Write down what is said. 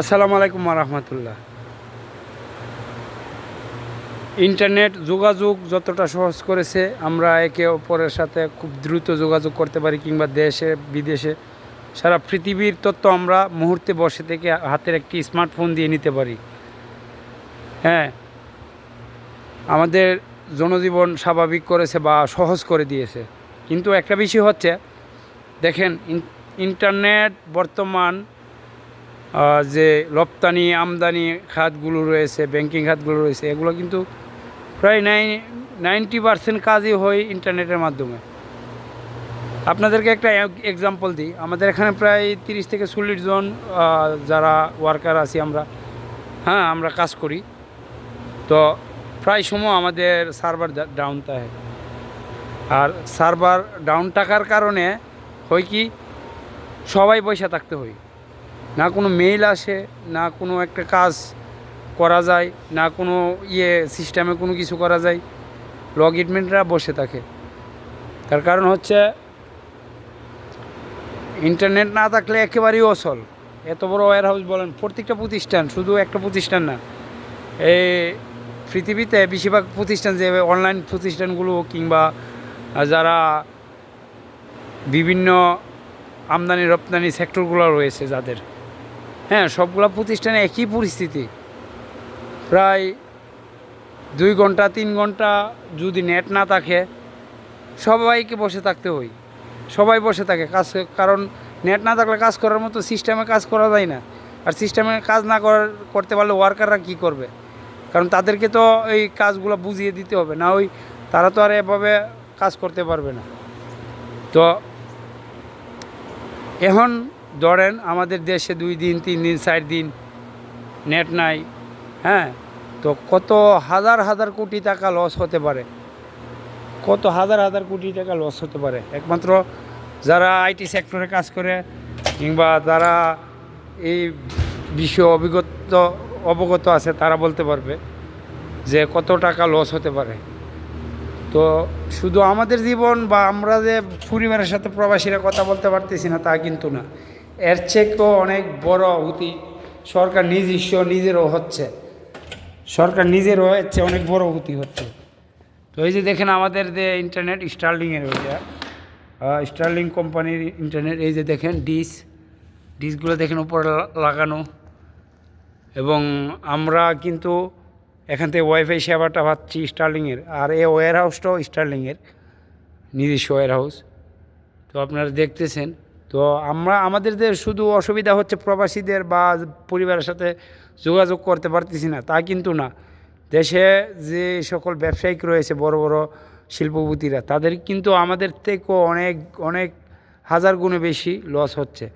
আসসালামু আলাইকুম রহমতুল্লাহ। ইন্টারনেট যোগাযোগ যতটা সহজ করেছে, আমরা একে অপরের সাথে খুব দ্রুত যোগাযোগ করতে পারি কিংবা দেশে, বিদেশে। সারা পৃথিবীর তথ্য আমরা মুহূর্তে বসে থেকে হাতের একটি স্মার্টফোন দিয়ে নিতে পারি। হ্যাঁ আমাদের জনজীবন স্বাভাবিক করেছে বা সহজ করে দিয়েছে। কিন্তু একটা বিষয় হচ্ছে, দেখেন ইন্টারনেট বর্তমান যে রপ্তানি, আমদানি খাতগুলো রয়েছে ব্যাংকিং খাতগুলো রয়েছে, এগুলো কিন্তু প্রায় নাই নাইনটি পার্সেন্ট কাজই হয় ইন্টারনেটের মাধ্যমে। আপনাদেরকে একটা এক্সাম্পল দিই। আমাদের এখানে প্রায় তিরিশ থেকে চল্লিশ জন যারা ওয়ার্কার আছি আমরা। হ্যাঁ আমরা কাজ করি। তো প্রায় সময় আমাদের সার্ভার ডাউন থাকে আর সার্ভার ডাউন থাকার কারণে হয় কি, সবাই পয়সা থাকতে হয়। না কোনো মেইল আসে, না কোনো একটা কাজ করা যায়, না কোনো ইয়ে সিস্টেমে কোনো কিছু করা যায় লগ ইটমেন্টরা বসে থাকে। তার কারণ হচ্ছে ইন্টারনেট না থাকলে একেবারেই অসল। এত বড় ওয়্যার হাউস বলেন, প্রত্যেকটা প্রতিষ্ঠান, শুধু একটা প্রতিষ্ঠান না। এই পৃথিবীতে বেশিরভাগ প্রতিষ্ঠান যে অনলাইন প্রতিষ্ঠানগুলো কিংবা যারা বিভিন্ন আমদানি রপ্তানি সেক্টরগুলো রয়েছে যাদের। হ্যাঁ সবগুলো প্রতিষ্ঠানে একই পরিস্থিতি। প্রায় দুই ঘণ্টা, তিন ঘণ্টা যদি নেট না থাকে, সবাইকে বসে থাকতে হয়। সবাই বসে থাকে কাজ, কারণ নেট না থাকলে কাজ করার মতো সিস্টেমে কাজ করা যায় না। আর সিস্টেমে কাজ না করার, করতে পারলে ওয়ার্কাররা কী করবে? কারণ তাদেরকে তো এই কাজগুলো বুঝিয়ে দিতে হবে, না ওই তারা তো আর এভাবে কাজ করতে পারবে না। তো এখন ধরেন আমাদের দেশে দুই দিন, তিন দিন, চার দিন নেট নাই হ্যাঁ? তো কত হাজার হাজার কোটি টাকা লস হতে পারে। কত হাজার হাজার কোটি টাকা লস হতে পারে। একমাত্র যারা আইটি সেক্টরে কাজ করে কিংবা যারা এই বিষয়ে অভিজ্ঞত, অবগত আছে, তারা বলতে পারবে যে কত টাকা লস হতে পারে। তো শুধু আমাদের জীবন বা আমরা যে পরিবারের সাথে প্রবাসীরা কথা বলতে পারতেছি না, তা কিন্তু না। এর চেয়েও অনেক বড় হুতি সরকার নিজস্ব নিজেরও হচ্ছে। সরকার নিজেরও হচ্ছে অনেক বড় হুতি হচ্ছে। তো এই যে দেখেন আমাদের যে ইন্টারনেট স্টার্লিংয়ের ওইটা স্টার্লিং কোম্পানির ইন্টারনেট এই যে দেখেন ডিস, ডিসগুলো দেখেন উপরে লাগানো। এবং আমরা কিন্তু এখান থেকে ওয়াইফাই সেবাটা পাচ্ছি স্টার্লিংয়ের আর এই ওয়্যার হাউসটাও স্টার্লিংয়ের নিজস্ব ওয়্যার হাউস তো আপনারা দেখতেছেন তো আমরা, আমাদের যে শুধু অসুবিধা হচ্ছে প্রবাসীদের বা পরিবারের সাথে যোগাযোগ করতে পারতেছি না, তা কিন্তু না। দেশে যে সকল ব্যবসায়িক রয়েছে, বড় বড় শিল্পপতিরা, তাদের কিন্তু আমাদের থেকেও অনেক অনেক হাজার গুণে বেশি লস হচ্ছে।